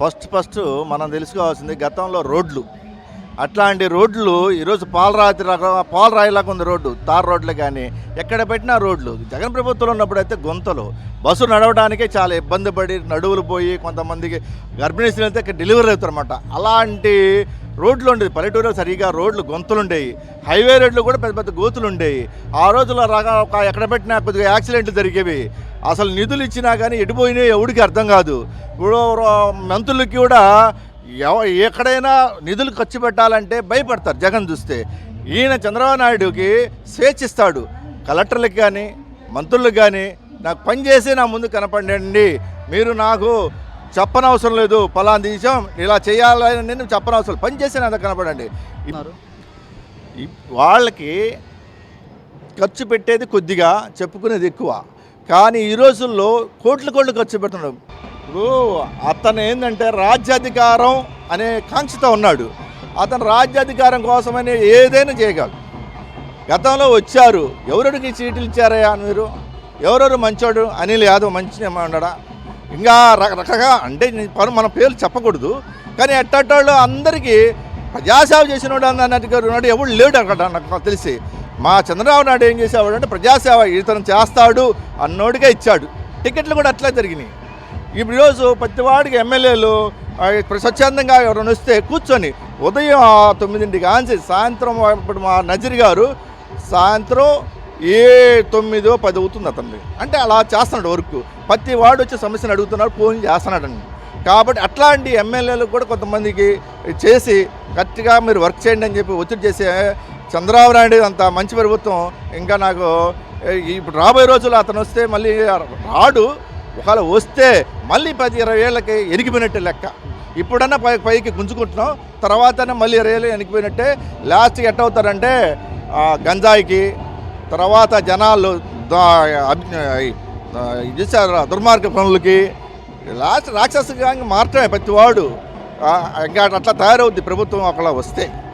First first మనం తెలుసుకోవాల్సింది గతంలో రోడ్లు. అట్లాంటి రోడ్లు ఈరోజు పాలరాతి రకం పాలరాయిలాగా ఉంది రోడ్డు తార్ రోడ్లు కానీ ఎక్కడ పెట్టినా రోడ్లు. జగన్ ప్రభుత్వంలో ఉన్నప్పుడు అయితే గుంతలు. బస్సు నడవడానికే చాలా ఇబ్బంది పడి నడువులు పోయి కొంతమందికి గర్భిణీ స్త్రీలు అయితే డెలివరీ అవుతారన్నమాట. అలాంటి రోడ్లు ఉండేది పల్లెటూరులో సరిగా రోడ్లు గొంతులు ఉండేవి. హైవే రోడ్లు కూడా పెద్ద పెద్ద గోతులు ఉండేవి. ఆ రోజుల్లో రక ఒక ఎక్కడ పెట్టినా కొద్దిగా యాక్సిడెంట్లు జరిగేవి. అసలు నిధులు ఇచ్చినా కానీ ఎడిపోయినాయి ఎవడికి అర్థం కాదు. ఇప్పుడు మంత్రులకి కూడా ఎవ ఎక్కడైనా నిధులు ఖర్చు పెట్టాలంటే భయపడతారు. జగన్ చూస్తే ఈయన చంద్రబాబు నాయుడుకి స్వేచ్ఛిస్తాడు. కలెక్టర్లకు కానీ మంత్రులకు కానీ నాకు పని చేసి నా ముందు కనపడండి. మీరు నాకు చెప్పనవసరం లేదు. పలానా విషయం ఇలా చేయాలని నేను చెప్పనవసరం పని చేసి నా కనపడండి. వాళ్ళకి ఖర్చు పెట్టేది కొద్దిగా చెప్పుకునేది ఎక్కువ. కానీ ఈ రోజుల్లో కోట్ల కోట్లు ఖర్చు పెడుతున్నాడు ఇప్పుడు అతను ఏంటంటే రాజ్యాధికారం అనే కాంక్షతో ఉన్నాడు. అతను రాజ్యాధికారం కోసమని ఏదైనా చేయగలడు. గతంలో వచ్చారు. ఎవరికి చీటీలు ఇచ్చారయ్యా మీరు? ఎవరెవరు మంచోడు? అనిల్ యాదవ్ మంచి ఉండడా ఇంకా రకరకాగా అంటే మన పేర్లు చెప్పకూడదు. కానీ ఎట్టట్టోళ్ళు అందరికీ ప్రజాసేవ చేసిన వాడు అన్నట్టుగా ఉన్నాడు. ఎవడు లేడు అక్కడ నాకు తెలిసి. మా చంద్రబాబు నాయుడు ఏం చేసేవాడు అంటే ప్రజాసేవ ఇతను చేస్తాడు అన్నోడిగా ఇచ్చాడు. టికెట్లు కూడా అట్లా జరిగినాయి. ఇప్పుడు ఈరోజు ప్రతివాడికి ఎమ్మెల్యేలు స్వచ్ఛందంగా ఎవరైనా వస్తే కూర్చొని ఉదయం తొమ్మిదింటికి ఆన్సి సాయంత్రం ఇప్పుడు మా నజీర్ గారు సాయంత్రం ఏ తొమ్మిదో పది అవుతుంది అతన్ని అంటే అలా చేస్తున్నాడు వర్క్ ప్రతి వాడు వచ్చి సమస్యను అడుగుతున్నాడు ఫోన్ చేస్తున్నాడండి. కాబట్టి అట్లాంటి ఎమ్మెల్యేలు కూడా కొంతమందికి చేసి గట్టిగా మీరు వర్క్ చేయండి అని చెప్పి ఒత్తిడి చేసే చంద్రబాబు నాయుడు అంత మంచి ప్రభుత్వం. ఇంకా నాకు ఇప్పుడు రాబోయే రోజుల్లో అతను వస్తే మళ్ళీ రాడు. ఒకవేళ వస్తే మళ్ళీ పది ఇరవై ఏళ్ళకి ఎనికిపోయినట్టే లెక్క. ఇప్పుడన్నా పై పైకి గుంజుకుంటున్నాం తర్వాతనే మళ్ళీ ఇరవై ఏళ్ళు ఎనికిపోయినట్టే లాస్ట్కి ఎట్ అవుతారంటే గంజాయికి తర్వాత జనాలు దా- చేశారు దుర్మార్గ పనులకి. లాస్ట్ రాక్షసంగా మారటమే ప్రతి వాడు ఇంకా అట్లా తయారవుద్ది ప్రభుత్వం ఒకలా వస్తే.